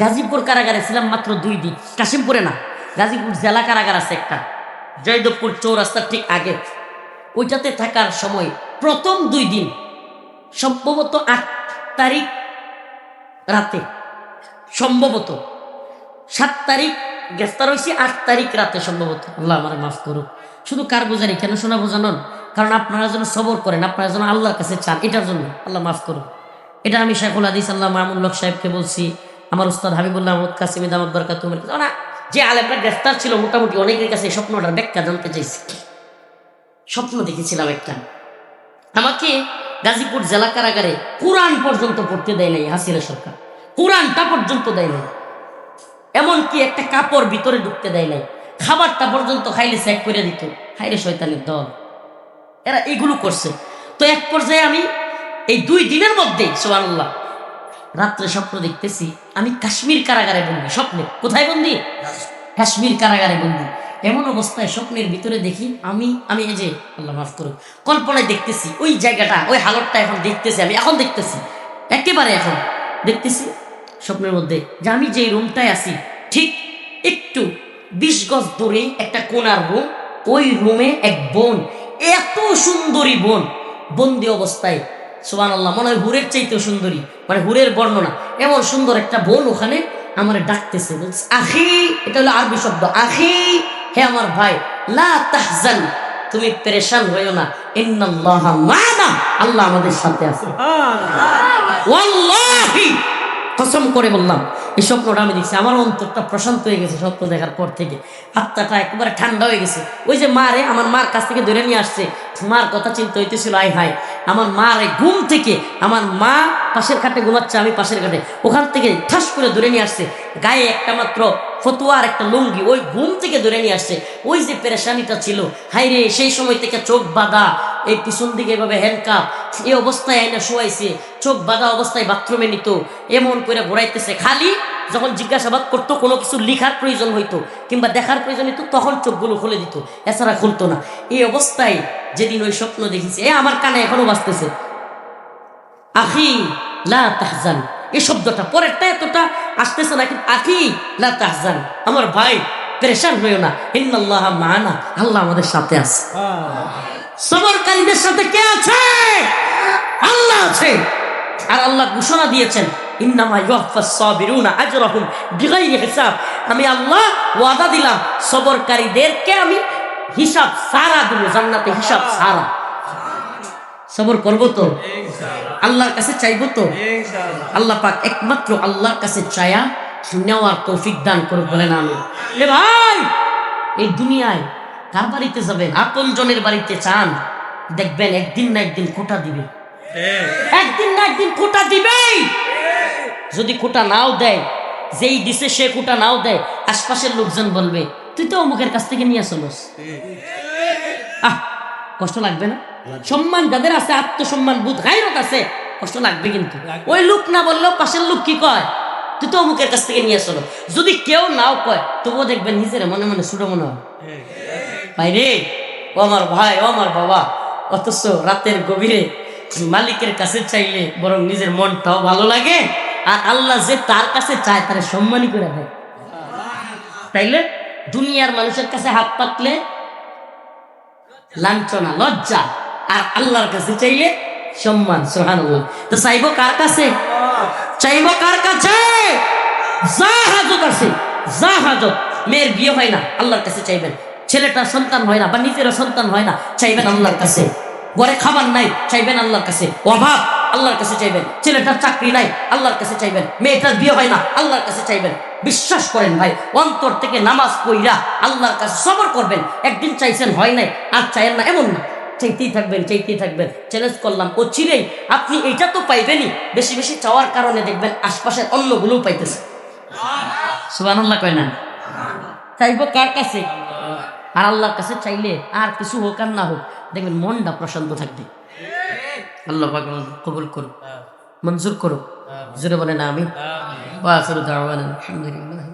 গাজীপুর কারাগারে ছিলাম মাত্র দুই দিন। কাশিমপুরে না, গাজীপুর জেলা কারাগার আছে একটা। জয়দেবপুর চৌরাস্তার ঠিক আগে। ওইটাতে থাকার সময় প্রথম দুই দিন, সম্ভবত আট তারিখ রাতে। সম্ভবত। সাত তারিখ গ্রেফতার হয়েছি আট তারিখ রাতে সম্ভবত। আল্লাহ আমার মাফ করুক। শুধু কার বোঝানি, কেন শোনা বোঝানোর? কারণ আপনারা যেন সবর করেন, আপনারা যেন আল্লাহর কাছে চান, এটার জন্য। আল্লাহ মাফ করুন এটা আমি শেখুল হাদিস, আল্লাহ মামুল্লক সাহেবকে বলছি আমার উস্তাদ হাবিবুল্লাহ আহমদ কাসিম দামদ বরকাত না, যে আলেমরা গ্রেফতার ছিল মোটামুটি অনেকের কাছে এই স্বপ্নটার ব্যাখ্যা জানতে চাইছি। স্বপ্ন দেখেছিলাম একটা। আমাকে গাজীপুর জেলা কারাগারে কোরআন পর্যন্ত পড়তে দেয় নাই হাসিনা সরকার। কোরআনটা পর্যন্ত দেয় নাই। এমনকি একটা কাপড় ভিতরে ঢুকতে দেয় নাই। খাবারটা পর্যন্ত খাইলে চেক করে দিত হাইরে শয়তানের দল। এরা এগুলো করছে। তো এক পর্যায়ে আমি এই দুই দিনের মধ্যে সোহানুল্লাহ রাত্রে স্বপ্ন দেখতেছি, আমি কাশ্মীর কারাগারে বন্দি স্বপ্নে কোথায় বন্দি? কাশ্মীর কারাগারে বন্দি। এমন অবস্থায় স্বপ্নের ভিতরে দেখি, আমি আমি এই যে, আল্লাহ মাফ করুন কল্পনায় দেখতেছি, ওই জায়গাটা, ওই হালতটা এখন দেখতেছি আমি, এখন দেখতেছি। একেবারে এখন দেখতেছি স্বপ্নের মধ্যে যে আমি যে রুমটায় আছি, ঠিক একটু বিশ গজ দূরে একটা কোনার রুম, ওই রুমে এক বোন, এত সুন্দরী বোন, বন্দি অবস্থায় সোহান আল্লাহ মনে হয় হুরের চাইতেও সুন্দরী মানে হুরের বর্ণনা। এমন সুন্দর একটা বোন ওখানে আমার ডাকতেছে বলছে আখি এটা হলো আরবি শব্দ আখি হে আমার ভাই লা তাহজান তুমি পেরেশান হইও না ইন্নাল্লাহ মানা আল্লাহ আমাদের সাথে আছে। ওয়াল্লাহি কসম করে বললাম এই স্বপ্নটা আমি দেখছি আমার অন্তরটা প্রশান্ত হয়ে গেছে স্বপ্ন দেখার পর থেকে আত্মাটা একেবারে ঠান্ডা হয়ে গেছে। ওই যে মা রে আমার মার কাছ থেকে ধরে নিয়ে আসছে মার কথা চিন্তা হইতেছিল আই হাই আমার মা রে ঘুম থেকে আমার মা পাশের খাটে ঘুমাচ্ছে, আমি পাশের খাটে। ওখান থেকে ঠাস করে ধরে নিয়ে আসছে। গায়ে একটা মাত্র ফতুয়া আর একটা লুঙ্গি, ওই ঘুম থেকে ধরে নিয়ে আসছে। ওই যে পেরেশানিটা ছিল হাই রে সেই সময় থেকে চোখ বাঁধা, এই পিছন দিকে এভাবে হ্যান্ডকাপ এই অবস্থায় আইনা শোয়াইছে, চোখ বাঁধা অবস্থায় বাথরুমে নিত, এমন করে ঘোরাইতেছে, খালি যখন জিজ্ঞাসাবাদ করতো কোনো কিছু লিখার প্রয়োজন হইতো কিংবা দেখার প্রয়োজন হইতো তখন চোখগুলো খুলে দিত। এছাড়া খুলতো না। এই অবস্থায় যেদিন ওই স্বপ্ন দেখেছে এ আমার কানে এখনও বাঁচতেছে আখি লা তাহজান। এই শব্দটা পরেরটা এতটা আসতেছে না কিন্তু আখি লা তাহজান। আমার ভাই প্রেশান হইও না। ইন্নাল্লাহ মানা। আল্লাহ আমাদের সাথে আছে। সবরকারীদের সাথে কে আছে? আল্লাহ আছে। আর আল্লাহ ঘোষণা দিয়েছেন। ইন্নামা ইউফাস সাবিরুনা আজরাহুম বিগাইরি হিসাব। আমি আল্লাহ ওয়াদা দিলাম সবরকারীদেরকে আমি হিসাব সারা দেব জান্নাতে হিসাব সারা। সবর করব তো? আল্লাহর কাছে চাইব তো? আল্লাহ পাক একমাত্র আল্লাহর কাছে চায়া নেওয়ার তৌফিক দান করুক বলেন আমি। এ ভাই এই দুনিয়ায় কার বাড়িতে যাবেন? আপন জনের বাড়িতে চান? দেখবেন একদিন না একদিন খোটা দিবে। একদিন না একদিন খোটা দিবেই। যদি খোটা নাও দেয় যেই দিছে সে খোটা নাও দেয় আশপাশের লোকজন বলবে তুই তো অমুকের কাছ থেকে নিয়ে আসলস আহ কষ্ট লাগবে না? সম্মান যাদের আছে আত্মসম্মান বোধ গাইরত আছে কষ্ট লাগবে কিন্তু। ওই লোক না বললেও পাশের লোক কি কয়? তুই তো অমুকের কাছ থেকে নিয়ে আসলো যদি কেউ নাও কয় তবুও দেখবেন নিজের মনে মনে ছোট মনে হয়। ভাই রে ও আমার ভাই ও আমার বাবা অথচ রাতের গভীরে মালিকের কাছে চাইলে বরং নিজের মনটাও ভালো লাগে, আর আল্লাহ যে তার কাছে চায় তারা সম্মানই করে দেয়। তাইলে দুনিয়ার মানুষের কাছে হাত পাতলে লাঞ্ছনা, লজ্জা, আর আল্লাহর কাছে চাইলে সম্মান সোহান তো চাইব কার কাছে? চাইব কার কাছে? যা আছে যা মেয়ের বিয়ে হয় না, আল্লাহর কাছে চাইবেন। ছেলেটার সন্তান হয় না, বা নিজেরও সন্তান হয় না, চাইবেন আল্লাহর কাছে। ঘরে খাবার নাই, চাইবেন আল্লাহর কাছে। অভাব, আল্লাহর কাছে চাইবেন। ছেলেটার চাকরি নাই, আল্লাহর কাছে চাইবেন। মেয়েটার বিয়ে হয় না, আল্লাহর কাছে চাইবেন। বিশ্বাস করেন ভাই, অন্তর থেকে নামাজ পইরা আল্লাহর কাছে সবর করবেন। একদিন চাইছেন, হয় নাই, আর চাইেন না, এমন না। চাইতেই থাকবেন চাইতেই থাকবেন। চ্যালেঞ্জ করলাম, ও চিরেই আপনি এটা তো পাইবেনই। বেশি বেশি চাওয়ার কারণে দেখবেন, আশপাশের অন্যগুলোও পাইতেছে। সুবানুল্লাহ কয় না? চাইব কার কাছে? আর আল্লাহর কাছে চাইলে আর কিছু হোক আর না হোক দেখবেন মনটা প্রশান্ত থাকবে। আল্লাহ কবুল করুক মঞ্জুর করুক। জোরে বলেন না আমি আলহামদুলিল্লাহ।